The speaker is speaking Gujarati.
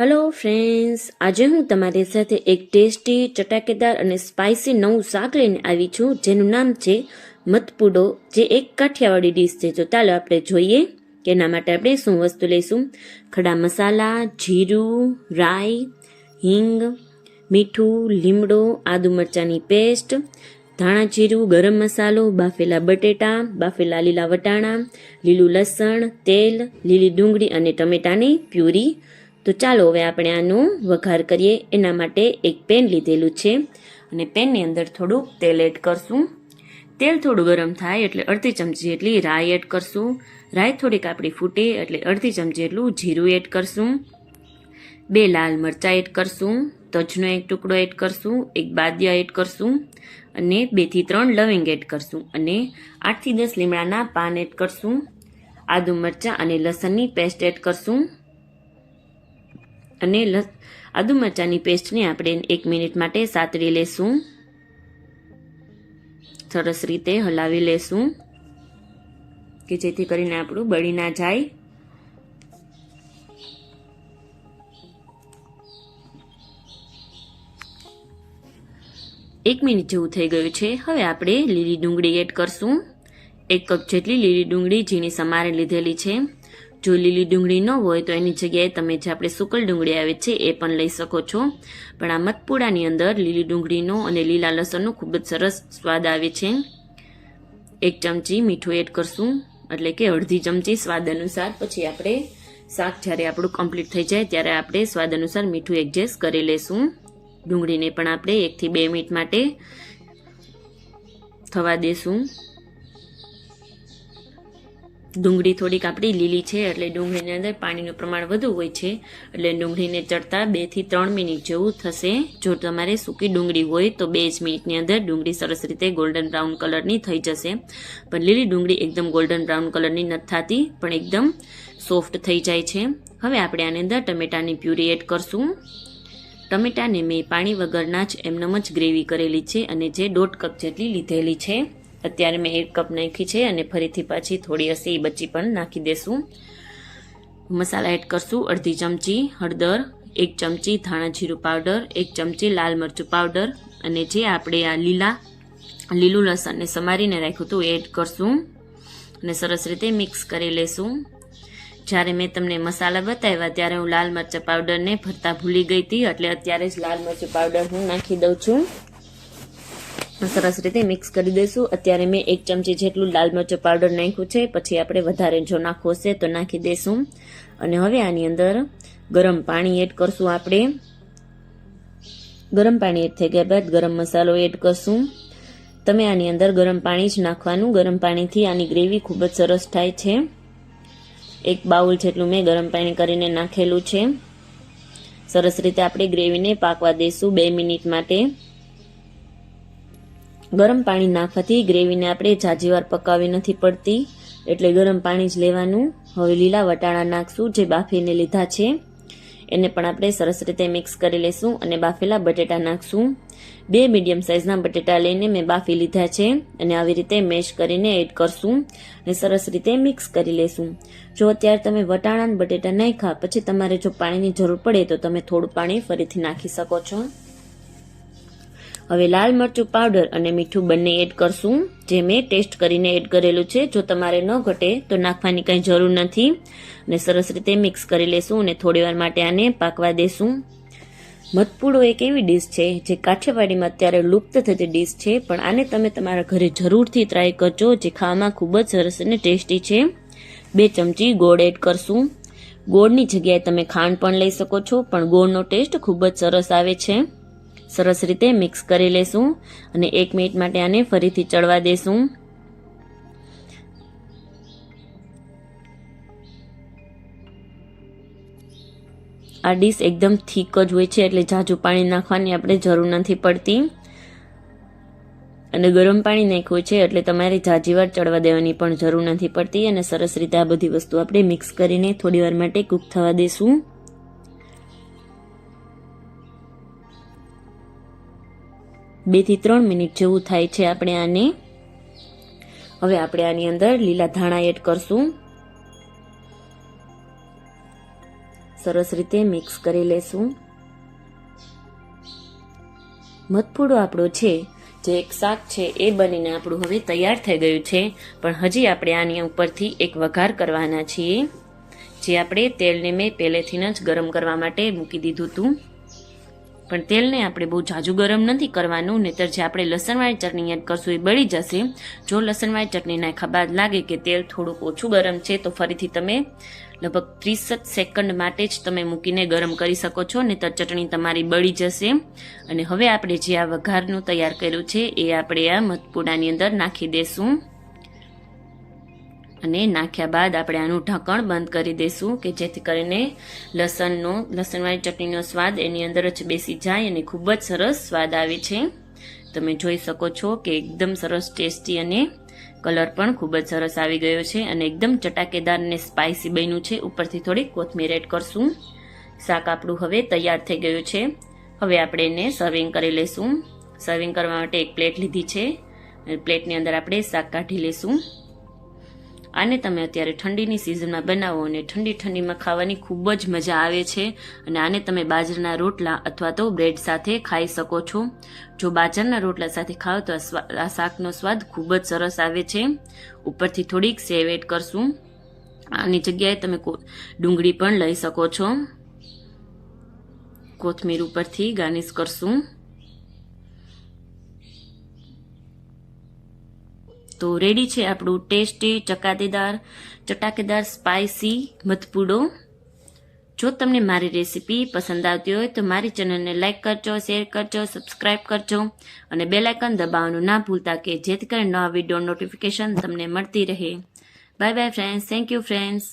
હેલો ફ્રેન્ડ્સ આજે હું તમારી સાથે એક ટેસ્ટી, ચટાકેદાર અને સ્પાઇસી નવું શાક લઈને આવી છું, જેનું નામ છે મતપુડો જે એક કાઠિયાવાડી ડીશ છે. તો ચાલો આપણે જોઈએ કે એના માટે આપણે શું વસ્તુ લઈશું. ખડા મસાલા, જીરું, રાઈ, હિંગ, મીઠું, લીમડો, આદુ મરચાંની પેસ્ટ ધાણા જીરું, ગરમ મસાલો, બાફેલા બટેટા, બાફેલા લીલા વટાણા, લીલું લસણ, તેલ, લીલી ડુંગળી અને ટમેટાની પ્યુરી. તો ચાલો હવે આપણે આનો વઘાર કરીએ. એના માટે એક પેન લીધેલું છે અને પેનની અંદર થોડુંક તેલ એડ કરશું. તેલ થોડું ગરમ થાય એટલે અડધી ચમચી જેટલી રાઈ એડ કરશું. રાઈ થોડીક આપણી ફૂટે એટલે અડધી ચમચી જેટલું જીરું એડ કરશું. બે લાલ મરચાં એડ કરશું. તજનો એક ટુકડો એડ કરશું. એક બાદિયા એડ કરશું. અને બેથી ત્રણ લવિંગ એડ કરશું. અને આઠથી દસ લીમડાના પાન એડ કરશું. આદુ મરચાં અને લસણની પેસ્ટ એડ કરશું. અને આદુ મરચાંની પેસ્ટને આપણે એક મિનિટ માટે સાતરી લેશું. સરસ રીતે હલાવી લેશું કે જેથી કરીને આપણું બળી ના જાય. એક મિનિટ જેવું થઈ ગયું છે. હવે આપણે લીલી ડુંગળી એડ કરશું. એક કપ જેટલી લીલી ડુંગળી ઝીણી સમારે લીધેલી છે. જો લીલી ડુંગળી ન હોય તો એની જગ્યાએ તમે જે આપણે સુકલ ડુંગળી આવે છે એ પણ લઈ શકો છો. પણ આ મતપુડાની અંદર લીલી ડુંગળીનો અને લીલા લસણનો ખૂબ જ સરસ સ્વાદ આવે છે. એક ચમચી મીઠું એડ કરશું, એટલે કે અડધી ચમચી સ્વાદ અનુસાર પછી આપણે શાક જ્યારે આપણું કમ્પ્લીટ થઈ જાય ત્યારે આપણે સ્વાદ અનુસાર મીઠું એડજસ્ટ કરી લેશું. ડુંગળીને પણ આપણે એકથી બે મિનિટ માટે થવા દેશું. ડુંગળી થોડીક આપણી લીલી છે એટલે ડુંગળીની અંદર પાણીનું પ્રમાણ વધુ હોય છે. એટલે ડુંગળીને ચડતા બેથી ત્રણ મિનિટ જેવું થશે. જો તમારે સૂકી ડુંગળી હોય તો બે જ મિનિટની અંદર ડુંગળી સરસ રીતે ગોલ્ડન બ્રાઉન કલરની થઈ જશે. પણ લીલી ડુંગળી એકદમ ગોલ્ડન બ્રાઉન કલરની નથી થતી, પણ એકદમ સોફ્ટ થઈ જાય છે. હવે આપણે આની અંદર ટમેટાની પ્યુરી એડ કરશું. ટમેટાને મેં પાણી વગરના જ એમનેમ જ ગ્રેવી કરેલી છે અને જે દોઢ કપ જેટલી લીધેલી છે. અત્યારે મેં એક કપ નાખી છે અને ફરીથી પાછી થોડી હશે એ બચી પણ નાખી દેશું. મસાલા એડ કરશું, અડધી ચમચી હળદર, એક ચમચી ધાણા જીરું પાવડર, એક ચમચી લાલ મરચું પાવડર અને જે આપણે આ લીલા, લીલું લસણને સમારીને રાખ્યું હતું એડ કરશું અને સરસ રીતે મિક્સ કરી લેશું. જ્યારે મેં તમને મસાલા બતાવ્યા ત્યારે હું લાલ મરચાં પાવડરને ભરતા ભૂલી ગઈ હતી, એટલે અત્યારે જ લાલ મરચું પાવડર હું નાખી દઉં છું. સરસ રીતે મિક્સ કરી દઈશું અત્યારે મેં એક ચમચી જેટલું લાલ મરચું પાવડર નાખ્યું છે. પછી આપણે વધારે જો નાખવો હશે તો નાખી દઈશું અને હવે આની અંદર ગરમ પાણી એડ કરશું આપણે. ગરમ પાણી એડ થઈ ગયા બાદ ગરમ મસાલો એડ કરશું. તમે આની અંદર ગરમ પાણી જ નાખવાનું. ગરમ પાણીથી આની ગ્રેવી ખૂબ જ સરસ થાય છે. એક બાઉલ જેટલું મેં ગરમ પાણી કરીને નાખેલું છે. સરસ રીતે આપણે ગ્રેવીને પાકવા દઈશું બે મિનિટ માટે. ગરમ પાણી નાખવાથી ગ્રેવીને આપણે જાજીવાર પકાવવી નથી પડતી. એટલે ગરમ પાણી જ લેવાનું. હવે લીલા વટાણા નાખશું જે બાફીને લીધા છે. એને પણ આપણે સરસ રીતે મિક્સ કરી લેશું અને બાફેલા બટેટા નાખશું. બે મીડિયમ સાઇઝના બટેટા લઈને મેં બાફી લીધા છે અને આવી રીતે મેશ કરીને એડ કરશું અને સરસ રીતે મિક્સ કરી લેશું. જો અત્યારે તમે વટાણા બટેટા નાખ્યા, પછી તમારે જો પાણીની જરૂર પડે તો તમે થોડું પાણી ફરીથી નાખી શકો છો. હવે લાલ મરચું પાવડર અને મીઠું બંને એડ કરશું, જે મેં ટેસ્ટ કરીને એડ કરેલું છે. જો તમારે ન ઘટે તો નાખવાની કંઈ જરૂર નથી. અને સરસ રીતે મિક્સ કરી લેશું અને થોડીવાર માટે આને પાકવા દેશું. મધપૂડો એક એવી ડીશ છે, જે કાઠિયાવાડીમાં અત્યારે લુપ્ત થતી ડીશ છે, પણ આને તમે તમારા ઘરે જરૂરથી ટ્રાય કરજો, જે ખાવામાં ખૂબ જ સરસ અને ટેસ્ટી છે. બે ચમચી ગોળ એડ કરશું. ગોળની જગ્યાએ તમે ખાંડ પણ લઈ શકો છો, પણ ગોળનો ટેસ્ટ ખૂબ જ સરસ આવે છે. સરસ રીતે મિક્સ કરી લેશું અને એક મિનિટ માટે આને ફરીથી ચડવા દેશું. આ ડીશ એકદમ થીક જ હોય છે એટલે ઝાઝું પાણી નાખવાની આપણે જરૂર નથી પડતી. અને ગરમ પાણી નાખ્યું છે એટલે તમારે જાજીવાર ચડવા દેવાની પણ જરૂર નથી પડતી અને સરસ રીતે આ બધી વસ્તુ આપણે મિક્સ કરીને થોડી વાર માટે કૂક થવા દઈશું બેથી ત્રણ મિનિટ જેવું થાય છે આપણે આને. હવે આપણે આની અંદર લીલા ધાણા એડ કરશું. સરસ રીતે મિક્સ કરી લેશું. મધપૂડો આપણો છે, જે એક શાક છે, એ બનીને આપણું હવે તૈયાર થઈ ગયું છે. પણ હજી આપણે આની ઉપરથી એક વઘાર કરવાના છીએ, જે આપણે તેલને મેં પહેલેથી જ ગરમ કરવા માટે મૂકી દીધું હતું. પણ તેલને આપણે બહુ જાજુ ગરમ નથી કરવાનું, નહીતર જે આપણે લસણવાળી ચટણી એડ કરશું એ બળી જશે. જો લસણવાળી ચટણી નાખ્યા બાદ લાગે કે તેલ થોડુંક ઓછું ગરમ છે, તો ફરીથી તમે લગભગ ત્રીસ જ સેકન્ડ માટે જ તમે મૂકીને ગરમ કરી શકો છો, નહીતર ચટણી તમારી બળી જશે. અને હવે આપણે જે આ વઘારનું તૈયાર કર્યું છે, એ આપણે આ મધપૂડાની અંદર નાખી દેશું. અને નાખ્યા બાદ આપણે આનું ઢાંકણ બંધ કરી દઈશું કે જેથી કરીને લસણનો, લસણવાળી ચટણીનો સ્વાદ એની અંદર જ બેસી જાય અને ખૂબ જ સરસ સ્વાદ આવે છે. તમે જોઈ શકો છો કે એકદમ સરસ ટેસ્ટી અને કલર પણ ખૂબ જ સરસ આવી ગયો છે અને એકદમ ચટાકેદાર અને સ્પાઇસી બન્યું છે. ઉપરથી થોડી કોથમીર એડ કરશું. શાક આપણું હવે તૈયાર થઈ ગયું છે. હવે આપણે એને સર્વિંગ કરી લઈશું સર્વિંગ કરવા માટે એક પ્લેટ લીધી છે. પ્લેટની અંદર આપણે શાક કાઢી લઈશું આને તમે અત્યારે ઠંડીની સિઝનમાં બનાવો અને ઠંડી ઠંડીમાં ખાવાની ખૂબ જ મજા આવે છે અને આને તમે બાજરાના રોટલા અથવા તો બ્રેડ સાથે ખાઈ શકો છો. જો બાજરાના રોટલા સાથે ખાઓ તો આ શાકનો સ્વાદ ખૂબ જ સરસ આવે છે. ઉપરથી થોડીક સેવ એડ કરશું. આની જગ્યાએ તમે ડુંગળી પણ લઈ શકો છો. કોથમીર ઉપરથી ગાર્નિશ કરશું. તો રેડી છે. આપણું ટેસ્ટી ચકાતીદાર, ચટાકેદાર સ્પાઇસી મધપૂડો. જો તમને મારી રેસીપી પસંદ આવતી હોય તો મારી ચેનલને લાઇક કરજો શેર કરજો સબસ્ક્રાઇબ કરજો અને બેલાઇકન દબાવવાનું ના ભૂલતા કે જેથી કરીને નવા વીડિયો નોટિફિકેશન તમને મળતી રહે. Bye bye friends thank you friends